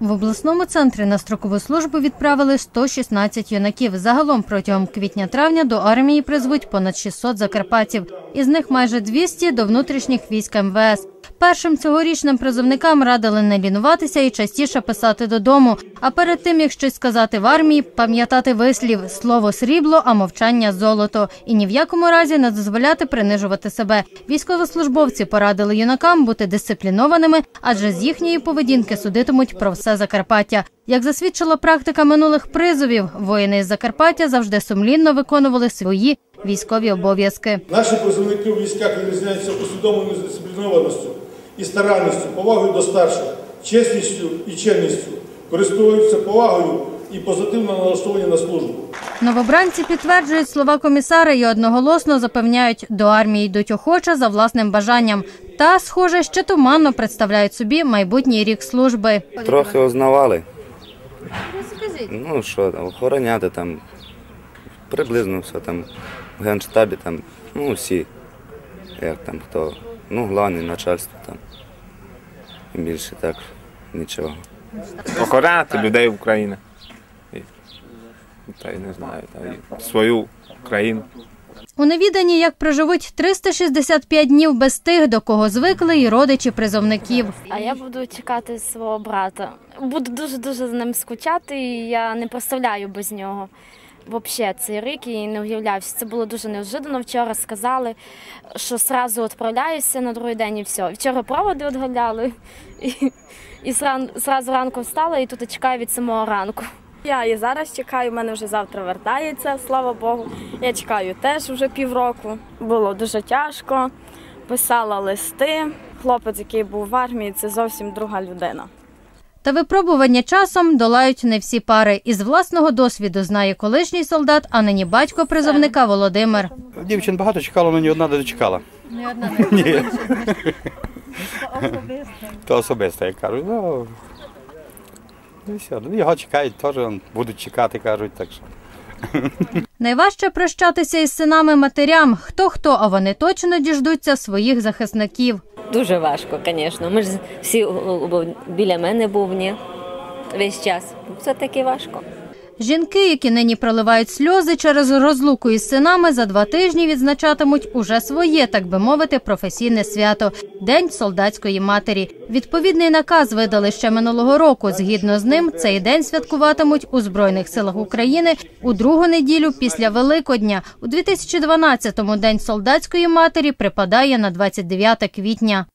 В обласному центрі на строкову службу відправили 116 юнаків. Загалом протягом квітня-травня до армії призвуть понад 600 закарпатців. Із них майже 200 до внутрішніх військ МВС. Першим цьогорічним призовникам радили не лінуватися і частіше писати додому. А перед тим, як щось сказати в армії, пам'ятати вислів слово срібло, а мовчання золото. І ні в якому разі не дозволяти принижувати себе. Військовослужбовці порадили юнакам бути дисциплінованими, адже з їхньої поведінки судитимуть про все Закарпаття. Як засвідчила практика минулих призовів, воїни з Закарпаття завжди сумлінно виконували свої військові обов'язки. Наші призовники у військах відрізняються усвідомленою дисциплінованістю і старанністю, повагою до старших, чесністю і чемністю, користуються повагою і позитивно налаштовані на службу. Новобранці підтверджують слова комісара і одноголосно запевняють, до армії йдуть охоче за власним бажанням. Та, схоже, ще туманно представляють собі майбутній рік служби. Трохи узнавали. Ну що, охороняти там, приблизно все там, в генштабі там, ну всі, як там хто, ну головне начальство там. Більше так нічого. охороняти людей України. Та й не знаю, та й свою країну. У невіданні, як проживуть 365 днів без тих, до кого звикли, і родичі призовників. А я буду чекати свого брата. Буду дуже дуже за ним скучати, і я не представляю без нього. Взагалі цей рік і не уявляюся. Це було дуже неожиданно. Вчора сказали, що одразу відправляюся на другий день і все. Вчора проводи відгаляли, і, і зран, ранку встала і тут чекаю від самого ранку. Я і зараз чекаю, в мене вже завтра вертається, слава Богу. Я чекаю теж вже півроку. Було дуже тяжко, писала листи. Хлопець, який був в армії, це зовсім друга людина. Та випробування часом долають не всі пари. Із власного досвіду знає колишній солдат, а нині батько призовника Володимир. Дівчин багато чекало, але ні одна не дочекала. Не одна Ні. То особисто, як кажуть. Ну, і все. Ну, Його чекають, теж будуть чекати, кажуть, так що. Найважче прощатися із синами матерям. Хто хто, а вони точно діждуться своїх захисників. Дуже важко, звісно. Ми ж всі біля мене був ні, весь час. Все таки важко. Жінки, які нині проливають сльози через розлуку із синами, за два тижні відзначатимуть уже своє, так би мовити, професійне свято День солдатської матері. Відповідний наказ видали ще минулого року. Згідно з ним, цей день святкуватимуть у збройних силах України у другу неділю після Великодня. У 2012-му День солдатської матері припадає на 29 квітня.